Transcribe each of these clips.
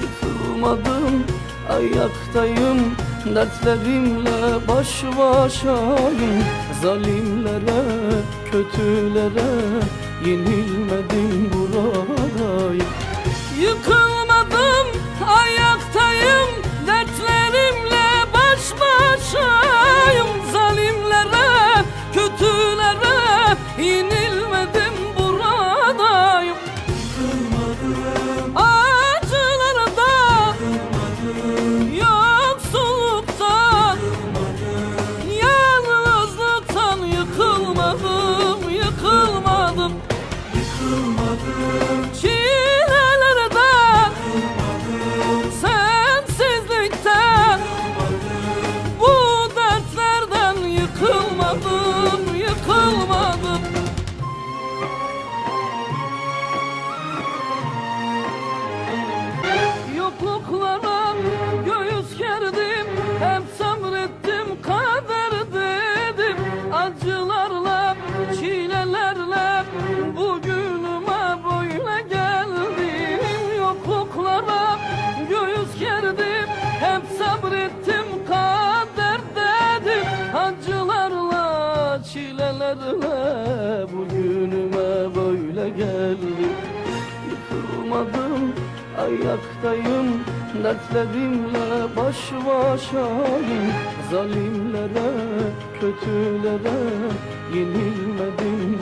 Yıkılmadım ayaktayım Dertlerimle baş başayım. Zalimlere, kötülere Yenilmedim sabrettim kader dedim Acılarla, çilelerle Bugünüme böyle geldim. Yıkılmadım ayaktayım Dertlerimle baş başayım. Zalimlere, kötülere Yenilmedim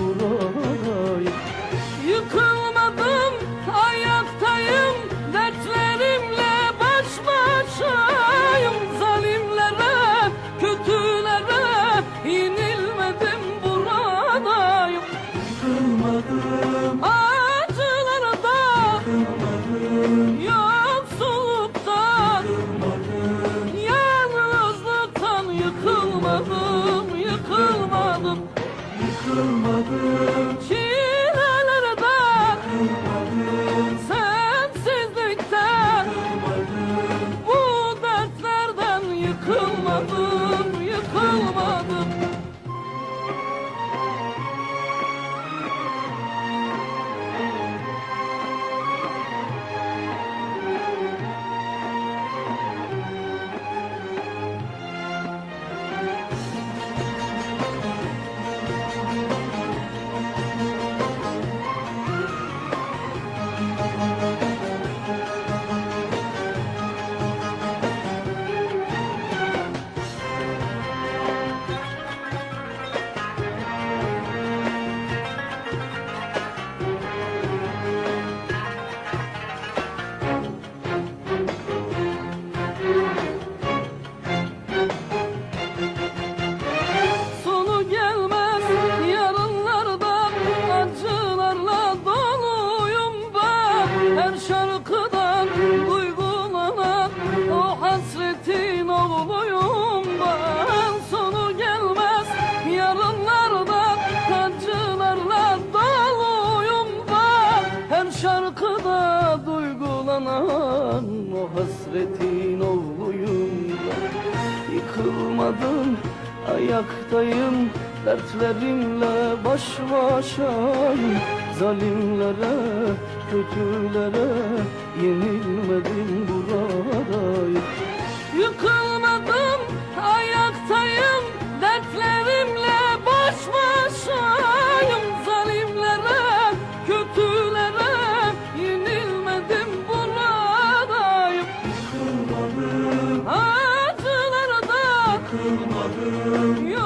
hasretin oğluyum. Yıkılmadım ayaktayım Dertlerimle baş başayım Zalimlere, kötülere Yenilmedim buradayım Yıkılmadım you.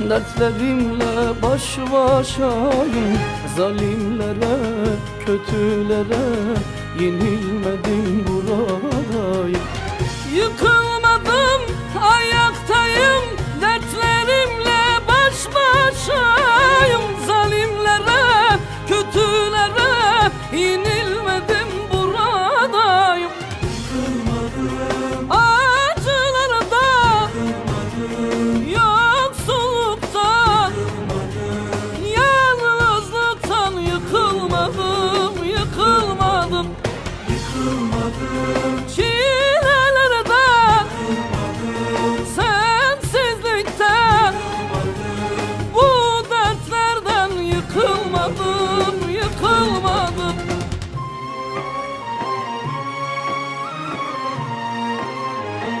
dertlerimle baş başayım Zalimlere, kötülere yenilmedim buradayım. Yıkıl